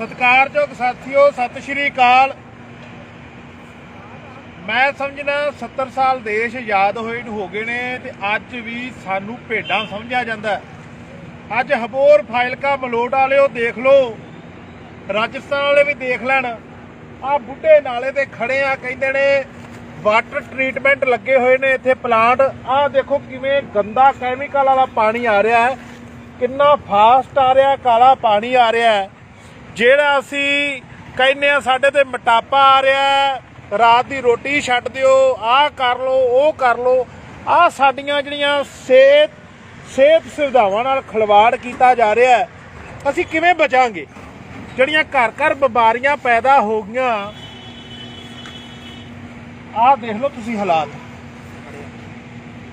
ਸਤਿਕਾਰਯੋਗ ਸਾਥੀਓ, ਸਤਿ ਸ਼੍ਰੀ ਅਕਾਲ। ਮੈਂ ਸਮਝਣਾ 70 ਸਾਲ ਦੇਸ਼ ਆਜ਼ਾਦ ਹੋਏ ਨੂੰ ਹੋ ਗਏ ਨੇ ਤੇ ਅੱਜ ਵੀ ਸਾਨੂੰ ਭੇਡਾਂ ਸਮਝਿਆ ਜਾਂਦਾ ਅੱਜ ਹਬੋਰ ਫਾਇਲਕਾ ਮਲੋਟ ਵਾਲਿਓ ਦੇਖ ਲਓ। ਰਾਜਸਥਾਨ ਵਾਲੇ ਵੀ ਦੇਖ ਲੈਣ। ਆ ਬੁੱਢੇ ਨਾਲੇ ਤੇ ਖੜੇ ਆ, ਕਹਿੰਦੇ ਨੇ ਵਾਟਰ ਟ੍ਰੀਟਮੈਂਟ ਲੱਗੇ ਹੋਏ ਨੇ ਇੱਥੇ ਪਲਾਂਟ। ਆ ਦੇਖੋ ਕਿਵੇਂ ਗੰਦਾ ਕੈਮੀਕਲ ਵਾਲਾ ਪਾਣੀ ਆ ਰਿਹਾ ਹੈ। ਕਿੰਨਾ ਫਾਸਟ ਆ ਰਿਹਾ, ਕਾਲਾ ਪਾਣੀ ਆ ਰਿਹਾ ਹੈ। ਜਿਹੜਾ ਅਸੀਂ ਕਹਿੰਦੇ ਆ ਸਾਡੇ ਤੇ ਮੋਟਾਪਾ ਆ ਰਿਹਾ ਰਾਤ ਦੀ ਰੋਟੀ ਛੱਡ ਦਿਓ, ਆਹ ਕਰ ਲਓ, ਉਹ ਕਰ ਲਓ, ਆਹ ਸਾਡੀਆਂ ਜਿਹੜੀਆਂ ਸਿਹਤ ਸਿਹਤ ਸੁਵਿਧਾਵਾਂ ਨਾਲ ਖਿਲਵਾੜ ਕੀਤਾ ਜਾ ਰਿਹਾ ਹੈ, ਅਸੀਂ ਕਿਵੇਂ ਬਚਾਂਗੇ? ਜਿਹੜੀਆਂ ਘਰ ਘਰ ਬਿਮਾਰੀਆਂ ਪੈਦਾ ਹੋ ਗਈਆਂ, ਆਹ ਦੇਖ ਲਓ ਤੁਸੀਂ ਹਾਲਾਤ।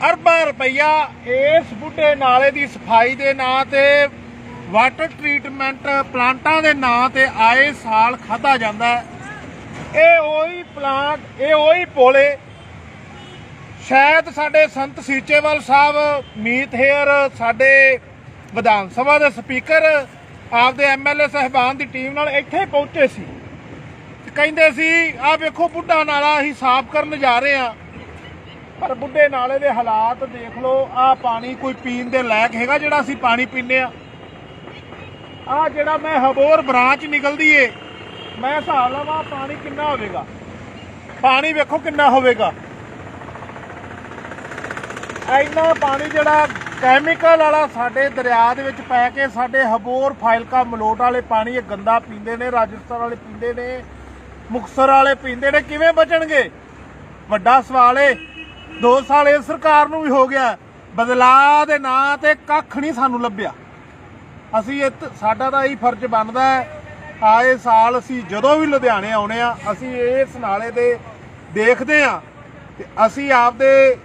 ਅਰਬਾਂ ਰੁਪਈਆ ਇਸ ਬੁੱਢੇ ਨਾਲੇ ਦੀ ਸਫ਼ਾਈ ਦੇ ਨਾਂ ਤੇ ਵਾਟਰ ਟ੍ਰੀਟਮੈਂਟ ਪਲਾਂਟਾਂ ਦੇ ਨਾਂ ਤੇ ਆਏ ਸਾਲ ਖਾਦਾ ਜਾਂਦਾ ਹੈ। ਇਹ ਉਹੀ ਪਲਾਂਟ, ਇਹ ਉਹੀ ਪੋਲੇ। ਸ਼ਾਇਦ ਸਾਡੇ ਸੰਤ ਸੀਚੇਵਾਲ ਸਾਹਿਬ, ਮੀਤ ਹੇਅਰ, ਸਾਡੇ ਵਿਧਾਨ ਸਭਾ ਦੇ ਸਪੀਕਰ, ਆਪਦੇ ਐਮਐਲਏ ਸਹਿਬਾਨ ਦੀ ਟੀਮ ਨਾਲ ਇੱਥੇ ਪਹੁੰਚੇ ਸੀ। ਕਹਿੰਦੇ ਸੀ, ਆਹ ਵੇਖੋ, ਬੁੱਢਾ ਨਾਲਾ ਅਸੀਂ ਸਾਫ਼ ਕਰਨ ਜਾ ਰਹੇ ਹਾਂ। ਪਰ ਬੁੱਢੇ ਨਾਲੇ ਦੇ ਹਾਲਾਤ ਦੇਖ ਲਓ, ਆਹ ਪਾਣੀ ਕੋਈ ਪੀਣ ਦੇ ਲਾਇਕ ਹੈਗਾ ਜਿਹੜਾ ਅਸੀਂ ਪਾਣੀ ਪੀਂਦੇ ਆ ਆਹ ਜਿਹੜਾ ਮੈਂ ਹਬੋਰ ਬ੍ਰਾਂਚ ਨਿਕਲਦੀ ਏ, ਮੈਂ ਹਿਸਾਬ ਲਵਾਂ ਪਾਣੀ ਕਿੰਨਾ ਹੋਵੇਗਾ। ਪਾਣੀ ਵੇਖੋ ਕਿੰਨਾ ਹੋਵੇਗਾ। ਇੰਨਾ ਪਾਣੀ ਜਿਹੜਾ ਕੈਮੀਕਲ ਵਾਲਾ ਸਾਡੇ ਦਰਿਆ ਦੇ ਵਿੱਚ ਪੈ ਕੇ ਸਾਡੇ ਹਬੋਰ ਫਾਇਲਕਾ ਮਲੋਟ ਵਾਲੇ ਪਾਣੀ ਇਹ ਗੰਦਾ ਪੀਂਦੇ ਨੇ, ਰਾਜਸਥਾਨ ਵਾਲੇ ਪੀਂਦੇ ਨੇ ਮੁਕਸਰ ਵਾਲੇ ਪੀਂਦੇ ਨੇ, ਕਿਵੇਂ ਬਚਣਗੇ? ਵੱਡਾ ਸਵਾਲ ਏ 2 ਸਾਲ ਇਹ ਸਰਕਾਰ ਨੂੰ ਵੀ ਹੋ ਗਿਆ, ਬਦਲਾਅ ਦੇ ਨਾਂ ਤੇ ਕੱਖ ਨਹੀਂ ਸਾਨੂੰ ਲੱਭਿਆ। ਅਸੀਂ ਇਹ ਸਾਡਾ ਤਾਂ ਇਹੀ ਫਰਜ਼ ਬਣਦਾ ਹੈ। ਆਏ ਸਾਲ ਅਸੀਂ ਜਦੋਂ ਵੀ ਲੁਧਿਆਣੇ ਆਉਣੇ ਆ, ਅਸੀਂ ਇਸ ਨਾਲੇ ਦੇ ਦੇਖਦੇ ਆ ਤੇ ਅਸੀਂ ਆਪਦੇ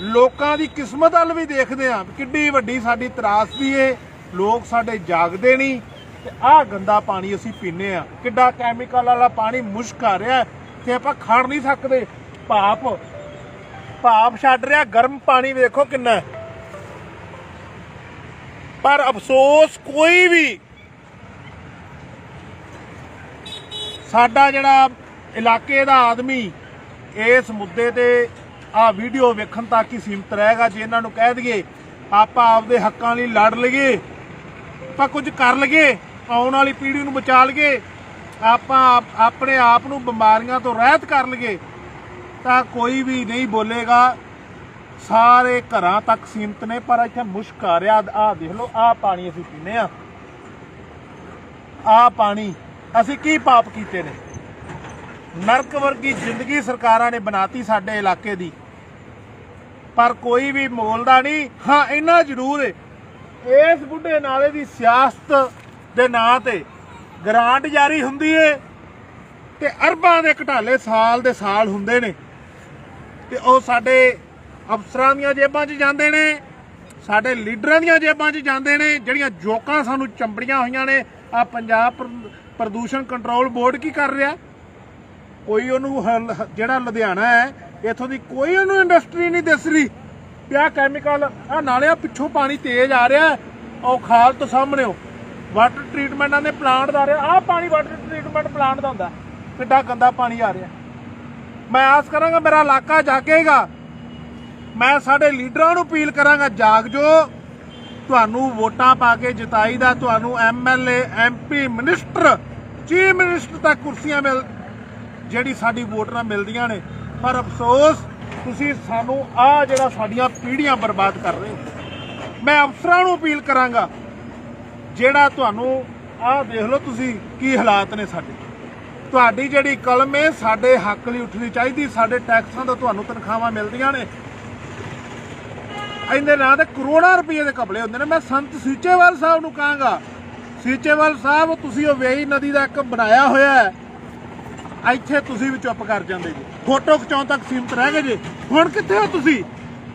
ਲੋਕਾਂ ਦੀ ਕਿਸਮਤ ਵੱਲ ਵੀ ਦੇਖਦੇ ਆ ਕਿੱਡੀ ਵੱਡੀ ਸਾਡੀ ਤਰਾਸਦੀ ਏ, ਲੋਕ ਸਾਡੇ ਜਾਗਦੇ ਨਹੀਂ ਤੇ ਆਹ ਗੰਦਾ ਪਾਣੀ ਅਸੀਂ ਪੀਨੇ ਆ ਕਿੱਡਾ ਕੈਮੀਕਲ ਵਾਲਾ ਪਾਣੀ ਮੁਸ਼ਕ ਆ ਰਿਹਾ ਤੇ ਆਪਾਂ ਖੜ ਨਹੀਂ ਸਕਦੇ। ਭਾਪ ਭਾਪ ਛੱਡ ਰਿਹਾ, ਗਰਮ ਪਾਣੀ ਵੇਖੋ ਕਿੰਨਾ ਪਰ ਅਫਸੋਸ ਕੋਈ ਵੀ ਸਾਡਾ ਜਿਹੜਾ ਇਲਾਕੇ ਦਾ ਆਦਮੀ ਇਸ ਮੁੱਦੇ ਤੇ ਆ ਵੀਡੀਓ ਵੇਖਣ ਤੱਕ ਹੀ ਸੀਮਤ ਰਹੇਗਾ, ਜੇ ਇਹਨਾਂ ਨੂੰ ਕਹਿ ਦਈਏ, ਆਪਾਂ ਆਪਦੇ ਹੱਕਾਂ ਲਈ ਲੜ ਲਈਏ, ਆਪਾਂ ਕੁਝ ਕਰ ਲਈਏ, ਆਉਣ ਵਾਲੀ ਪੀੜ੍ਹੀ ਨੂੰ ਬਚਾ ਲਈਏ, ਆਪਾਂ ਆਪ- ਆਪਣੇ ਆਪ ਨੂੰ ਬਿਮਾਰੀਆਂ ਤੋਂ ਰਹਿਤ ਕਰ ਲਈਏ, ਤਾਂ ਕੋਈ ਵੀ ਨਹੀਂ ਬੋਲੇਗਾ ਸਾਰੇ ਘਰਾਂ ਤੱਕ ਸੀਮਤ ਨੇ, ਪਰ ਇੱਥੇ ਮੁਸ਼ਕ ਆ ਰਿਹਾ। ਆਹ ਦੇਖ ਲਓ, ਆਹ ਪਾਣੀ ਅਸੀਂ ਪੀਨੇ ਆ ਆਹ ਪਾਣੀ ਅਸੀਂ ਕੀ ਪਾਪ ਕੀਤੇ ਨੇ? ਨਰਕ ਵਰਗੀ ਜ਼ਿੰਦਗੀ ਸਰਕਾਰਾਂ ਨੇ ਬਣਾਤੀ ਸਾਡੇ ਇਲਾਕੇ ਦੀ। ਪਰ ਕੋਈ ਵੀ ਮੋਲਦਾ ਨਹੀਂ। ਹਾਂ, ਇੰਨਾ ਜ਼ਰੂਰ ਹੈ ਇਸ ਬੁੱਢੇ ਨਾਲੇ ਦੀ ਸਿਆਸਤ ਦੇ ਨਾਂ ਤੇ ਗ੍ਰਾਂਟ ਜਾਰੀ ਹੁੰਦੀ ਏ ਤੇ ਅਰਬਾਂ ਦੇ ਘਟਾਲੇ ਸਾਲ ਦੇ ਸਾਲ ਹੁੰਦੇ ਨੇ। ਤੇ ਉਹ ਸਾਡੇ ਅਫਸਰਾਂ ਦੀਆਂ ਜੇਬਾਂ 'ਚ ਜਾਂਦੇ ਨੇ, ਸਾਡੇ ਲੀਡਰਾਂ ਦੀਆਂ ਜੇਬਾਂ 'ਚ ਜਾਂਦੇ ਨੇ, ਜਿਹੜੀਆਂ ਜੋਕਾਂ ਸਾਨੂੰ ਚੰਬੜੀਆਂ ਹੋਈਆਂ ਨੇ ਆ ਪੰਜਾਬ ਪ੍ਰ- ਪ੍ਰਦੂਸ਼ਣ ਕੰਟਰੋਲ ਬੋਰਡ ਕੀ ਕਰ ਰਿਹਾ? ਕੋਈ ਉਹਨੂੰ ਜਿਹੜਾ ਲੁਧਿਆਣਾ ਹੈ, ਇੱਥੋਂ ਦੀ ਕੋਈ ਉਹਨੂੰ ਇੰਡਸਟਰੀ ਨਹੀਂ ਦਿਸ ਰਹੀ। ਪਿਆ ਕੈਮੀਕਲ ਆ ਨਾਲਿਆਂ ਪਿੱਛੋਂ ਪਾਣੀ ਤੇਜ਼ ਆ ਰਿਹਾ, ਉਹ ਖਾਲ ਤੋਂ ਸਾਹਮਣੇ ਵਾਟਰ ਟ੍ਰੀਟਮੈਂਟਾਂ ਦੇ ਪਲਾਂਟ ਦਾ ਆ ਰਿਹਾ ਆ ਪਾਣੀ ਵਾਟਰ ਟ੍ਰੀਟਮੈਂਟ ਪਲਾਂਟ ਦਾ ਹੁੰਦਾ। ਕਿੱਡਾ ਗੰਦਾ ਪਾਣੀ ਆ ਰਿਹਾ। ਮੈਂ ਆਸ ਕਰਾਂਗਾ ਮੇਰਾ ਇਲਾਕਾ ਜਾਗੇਗਾ ਮੈਂ ਸਾਡੇ ਲੀਡਰਾਂ ਨੂੰ ਅਪੀਲ ਕਰਾਂਗਾ, ਜਾਗ ਜੋ ਤੁਹਾਨੂੰ ਵੋਟਾਂ ਪਾ ਕੇ ਜਿਤਾਈਦਾ, ਤੁਹਾਨੂੰ MLA MP minister, chief minister ਤੱਕ ਕੁਰਸੀਆਂ ਮਿਲ, ਜਿਹੜੀ ਸਾਡੀ ਵੋਟ ਨਾਲ ਮਿਲਦੀਆਂ ਨੇ। ਪਰ ਅਫਸੋਸ, ਤੁਸੀਂ ਸਾਨੂੰ ਆ ਜਿਹੜਾ ਸਾਡੀਆਂ ਪੀੜ੍ਹੀਆਂ ਬਰਬਾਦ ਕਰ ਰਹੇ ਹੋ। ਮੈਂ ਅਫਸਰਾਂ ਨੂੰ ਅਪੀਲ ਕਰਾਂਗਾ, ਜਿਹੜਾ ਤੁਹਾਨੂੰ ਆਹ ਦੇਖ ਲਓ ਤੁਸੀਂ ਕੀ ਹਾਲਾਤ ਨੇ ਸਾਡੇ। ਤੁਹਾਡੀ ਜਿਹੜੀ ਕਲਮ ਹੈ ਸਾਡੇ ਹੱਕ ਲਈ ਉੱਠਣੀ ਚਾਹੀਦੀ, ਸਾਡੇ ਟੈਕਸਾਂ ਤੋਂ ਤੁਹਾਨੂੰ ਤਨਖਾਹਾਂ ਮਿਲਦੀਆਂ ਨੇ। ਇਹਦੇ ਨਾਂ ਤੇ ਕਰੋੜਾਂ ਰੁਪਏ ਦੇ ਕਪੜੇ ਹੁੰਦੇ ਨੇ। ਮੈਂ ਸੰਤ ਸੀਚੇਵਾਲ ਸਾਹਿਬ ਨੂੰ ਕਹਾਂਗਾ, ਸੀਚੇਵਾਲ ਸਾਹਿਬ, ਤੁਸੀਂ ਉਹ ਵੇਈ ਨਦੀ ਦਾ ਇੱਕ ਬਣਾਇਆ ਹੋਇਆ ਹੈ। ਇੱਥੇ ਤੁਸੀਂ ਵੀ ਚੁੱਪ ਕਰ ਜਾਂਦੇ ਜੀ। ਫੋਟੋ ਖਿਚਾਉਣ ਤੱਕ ਸੀਮਤ ਰਹਿ ਗਏ ਜੀ। ਹੁਣ ਕਿੱਥੇ ਹੋ ਤੁਸੀਂ?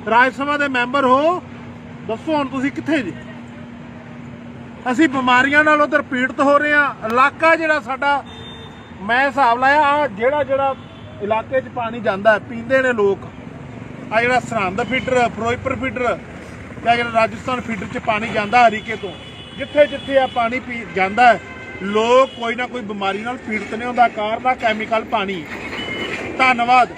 ਰਾਜ ਸਭਾ ਦੇ ਮੈਂਬਰ ਹੋ। ਦੱਸੋ ਹੁਣ ਤੁਸੀਂ ਕਿੱਥੇ ਜੀ? ਅਸੀਂ ਬਿਮਾਰੀਆਂ ਨਾਲ ਉਧਰ ਪੀੜਤ ਹੋ ਰਹੇ ਹਾਂ। ਇਲਾਕਾ ਜਿਹੜਾ ਸਾਡਾ, ਮੈਂ ਹਿਸਾਬ ਲਾਇਆ ਜਿਹੜਾ ਜਿਹੜਾ ਇਲਾਕੇ 'ਚ ਪਾਣੀ ਜਾਂਦਾ ਪੀਂਦੇ ਨੇ ਲੋਕ। ਆ ਜਿਹੜਾ ਸਰਹੰਦ ਫੀਡਰ ਫਿਰੋਜ਼ਪੁਰ ਫੀਡਰ ਜਾਂ ਜਿਹੜਾ ਰਾਜਸਥਾਨ ਫੀਡਰ 'ਚ ਪਾਣੀ ਜਾਂਦਾ ਹਰੀਕੇ ਤੋਂ, ਜਿੱਥੇ ਜਿੱਥੇ ਆ ਪਾਣੀ ਪੀ ਜਾਂਦਾ ਲੋਕ ਕੋਈ ਨਾ ਕੋਈ ਬਿਮਾਰੀ ਨਾਲ ਪੀੜਤ ਨੇ, ਉਹਦਾ ਕਾਰਨ ਆ ਕੈਮੀਕਲ ਪਾਣੀ। ਧੰਨਵਾਦ।